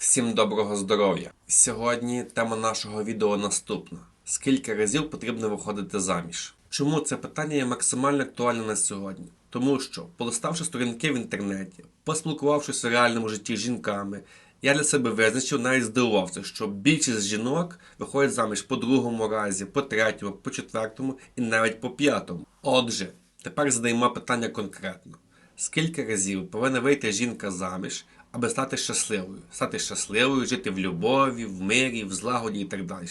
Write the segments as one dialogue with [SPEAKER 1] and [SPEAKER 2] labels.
[SPEAKER 1] Всім доброго здоров'я! Сьогодні тема нашого відео наступна: скільки разів потрібно виходити заміж? Чому це питання є максимально актуальне на сьогодні? Тому що, полиставши сторінки в інтернеті, поспілкувавшись у реальному житті з жінками, я для себе визначив, навіть здивувався, що більшість жінок виходять заміж по другому разі, по третьому, по четвертому і навіть по п'ятому. Отже, тепер задаємо питання конкретно. Скільки разів повинна вийти жінка заміж, аби стати щасливою? Стати щасливою, жити в любові, в мирі, в злагоді і так далі.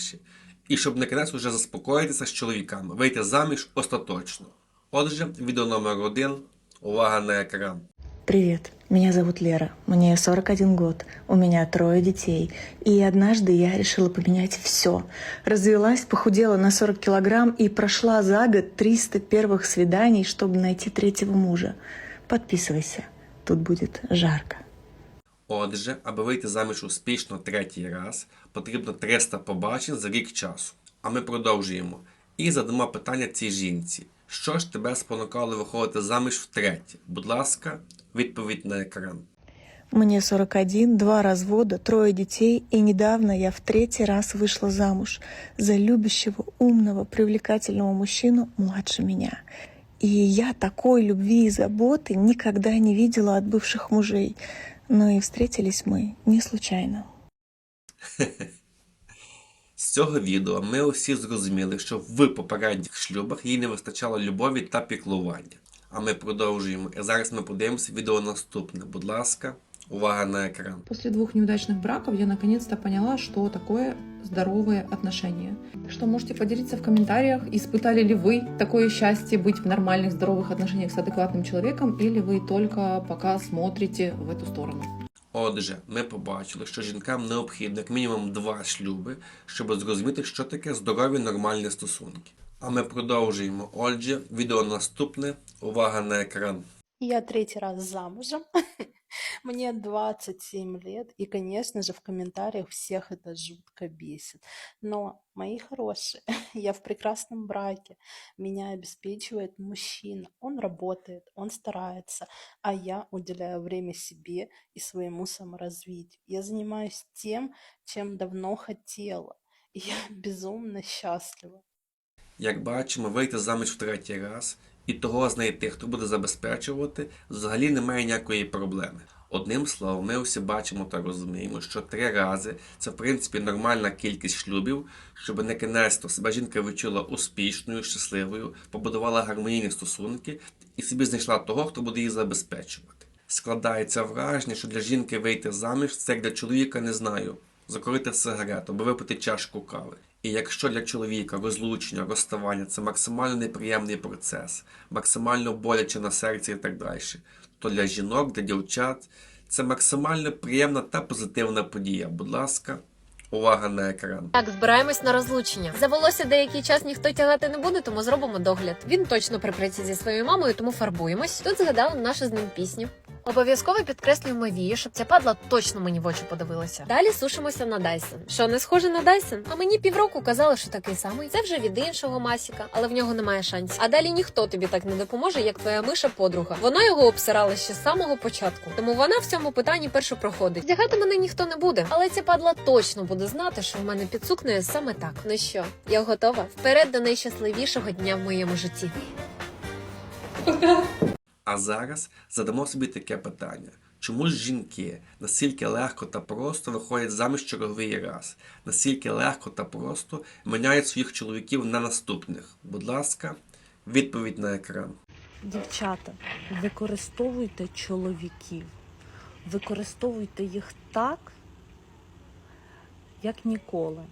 [SPEAKER 1] І щоб на кінець уже заспокоїтися з чоловіками, вийти заміж остаточно. Отже, відео номер один. Увага на екран.
[SPEAKER 2] Привет, меня зовут Лера, мне 41 год, у меня трое детей. И однажды я решила поменять все. Развелась, похудела на 40 килограмм и прошла за год 300 первых свиданий, чтобы найти третьего мужа. Подписывайся, тут будет жарко.
[SPEAKER 1] Отже, аби вийти заміж успішно третій раз, потрібно 300 побачень за рік часу. А ми продовжуємо. І задамо питання цій жінці. Що ж тебе спонукало виходити заміж втретє? Будь ласка, відповідь на екран.
[SPEAKER 2] Мне 41, два развода, трое детей, и недавно я в третий раз вышла замуж за любящего, умного, привлекательного мужчину младше меня. И я такой любви и заботы никогда не видела от бывших мужей. Но і встретились ми не случайно.
[SPEAKER 1] З цього відео ми усі зрозуміли, що в попередніх шлюбах їй не вистачало любові та піклування. А ми продовжуємо. І зараз ми подивимося відео наступне. Будь ласка, увага на екран.
[SPEAKER 3] После двух неудачных браков я наконец-то поняла, что такое здоровые отношения. Так что можете поделиться в комментариях, испытали ли вы такое счастье быть в нормальных здоровых отношениях с адекватным человеком, или вы только пока смотрите в эту сторону.
[SPEAKER 1] Отже, ми побачили, що жінкам необхідно як мінімум два шлюби, щоб зрозуміти, що таке здорові нормальні стосунки. А ми продовжуємо. Отже, відео наступне. Увага на екран.
[SPEAKER 4] Я третий раз замужем. Мне 27 лет. И, конечно же, в комментариях всех это жутко бесит. Но, мои хорошие, я в прекрасном браке. Меня обеспечивает мужчина. Он работает, он старается. А я уделяю время себе и своему саморазвитию. Я занимаюсь тем, чем давно хотела. Я безумно счастлива.
[SPEAKER 1] Як бачимо, вийти заміж в третій раз і того знайти, хто буде забезпечувати, взагалі немає ніякої проблеми. Одним словом, ми усі бачимо та розуміємо, що три рази це в принципі нормальна кількість шлюбів, щоб на кінець себе жінка відчула успішною, щасливою, побудувала гармонійні стосунки і собі знайшла того, хто буде її забезпечувати. Складається враження, що для жінки вийти заміж це як для чоловіка не знаю, закурити сигарету або випити чашку кави. І якщо для чоловіка розлучення, розставання це максимально неприємний процес, максимально боляче на серці і так далі, то для жінок, для дівчат це максимально приємна та позитивна подія. Будь ласка, увага на екран.
[SPEAKER 5] Так, збираємось на розлучення. За волосся деякий час ніхто тягати не буде, тому зробимо догляд. Він точно припреться зі своєю мамою, тому фарбуємось. Тут згадали нашу з ним пісню. Обов'язково підкреслюємо вії, щоб ця падла точно мені в очі подивилася. Далі сушимося на Dyson. Що не схоже на Dyson? А мені півроку казали, що такий самий. Це вже від іншого масіка, але в нього немає шансів. А далі ніхто тобі так не допоможе, як твоя миша подруга. Вона його обсирала ще з самого початку. Тому вона в цьому питанні першу проходить. Вдягати мене ніхто не буде, але ця падла точно буде знати, що в мене під сукнею саме так. Ну що, я готова? Вперед до найщасливішого дня в моєму житті.
[SPEAKER 1] А зараз задамо собі таке питання. Чому ж жінки настільки легко та просто виходять заміж черговий раз, настільки легко та просто міняють своїх чоловіків на наступних? Будь ласка, відповідь на екран.
[SPEAKER 6] Дівчата, використовуйте чоловіків, використовуйте їх так, як ніколи.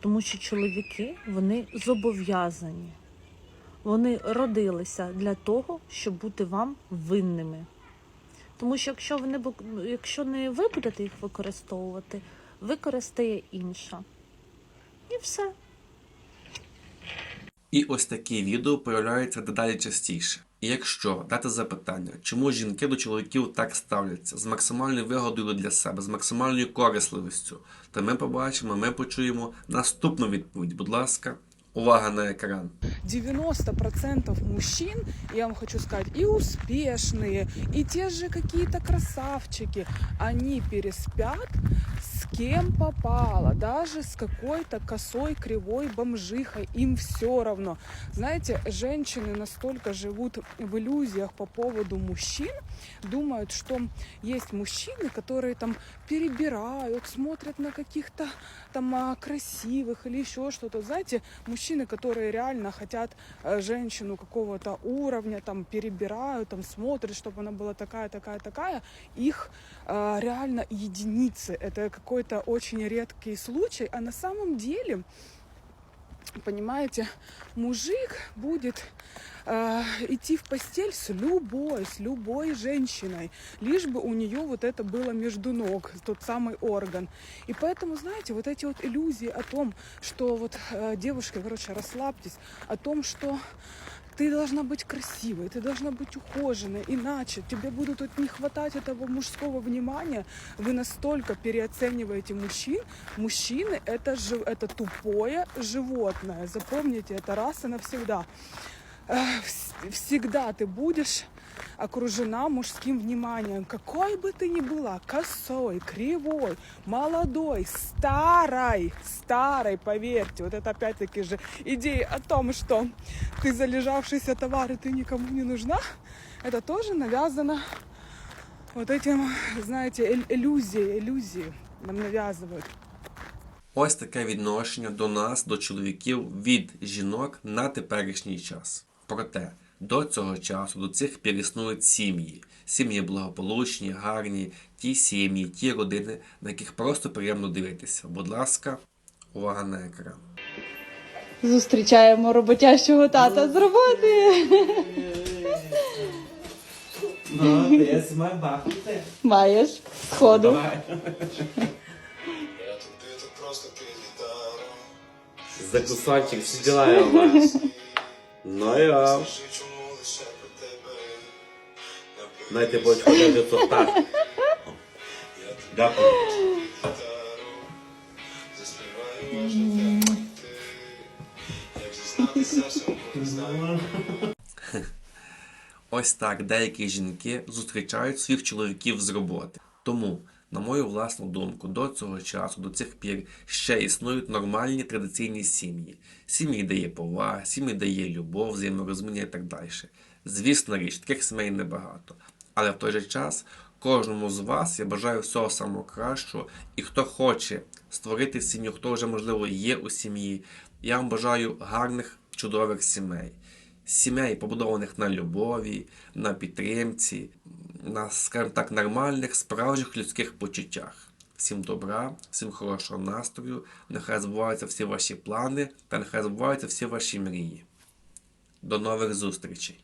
[SPEAKER 6] Тому що чоловіки вони зобов'язані. Вони родилися для того, щоб бути вам винними. Тому що якщо ви не, якщо не ви будете їх використовувати, використає інша. І все.
[SPEAKER 1] І ось такі відео появляються дедалі частіше. І якщо дати запитання, чому жінки до чоловіків так ставляться з максимальною вигодою для себе, з максимальною корисливістю, то ми побачимо, ми почуємо наступну відповідь. Будь ласка, Увага на екран.
[SPEAKER 7] 90% мужчин, я вам хочу сказать, и успешные, и те же какие-то красавчики, они переспят с кем попало, даже с какой-то косой, кривой бомжихой, им все равно. Знаете, женщины настолько живут в иллюзиях по поводу мужчин, думают, что есть мужчины, которые там перебирают, смотрят на каких-то там а, красивых или еще что-то. Знаете, мужчины, которые реально хотят э, женщину какого-то уровня, там перебирают, там смотрят, чтобы она была такая, такая, такая, их э, реально единицы. Это какой-то очень редкий случай, а на самом деле понимаете, мужик будет э, идти в постель с любой, с любой женщиной, лишь бы у нее вот это было между ног, тот самый орган. И поэтому, знаете, вот эти вот иллюзии о том, что вот э, девушка, короче, расслабьтесь, о том, что ты должна быть красивой, ты должна быть ухоженной, иначе тебе будут вот не хватать этого мужского внимания. Вы настолько переоцениваете мужчин. Мужчины это, жи- это тупое животное. Запомните это раз и навсегда. Э, вс- Всегда ты будешь окружена мужским вниманием. Какой бы ты ни была, косой, кривой, молодой, старой, старой, поверьте, вот это опять-таки же идея о том, что ты залежавшийся товар и ты никому не нужна, это тоже навязано вот этим, знаете, ил- иллюзии, иллюзии нам навязывают.
[SPEAKER 1] Ось таке відношення до нас, до чоловіків від жінок на теперішній час. Проте до цього часу, до цих пір існують сім'ї. Сім'ї благополучні, гарні, ті сім'ї, ті родини, на яких просто приємно дивитися. Будь ласка, увага на екран.
[SPEAKER 8] Зустрічаємо роботящого тата з роботи.
[SPEAKER 9] No, jest ma bachty.
[SPEAKER 8] Маєш сходу.
[SPEAKER 9] Давай. За кусочек всі діла я вас. Ну я. Знаєте, будуть ходити то так. Дякую.
[SPEAKER 1] Ось так деякі жінки зустрічають своїх чоловіків з роботи. Тому, на мою власну думку, до цього часу, до цих пір ще існують нормальні традиційні сім'ї. Сім'ї, де є повага, сім'ї, де є любов, взаєморозуміння і так далі. Звісно річ, таких сімей небагато. Але в той же час кожному з вас я бажаю всього самого кращого. І хто хоче створити сім'ю, хто вже, можливо, є у сім'ї, я вам бажаю гарних, чудових сімей сімей, побудованих на любові, на підтримці, на, скажімо так, нормальних, справжніх людських почуттях. Всім добра, всім хорошого настрою, нехай збуваються всі ваші плани та нехай збуваються всі ваші мрії. До нових зустрічей!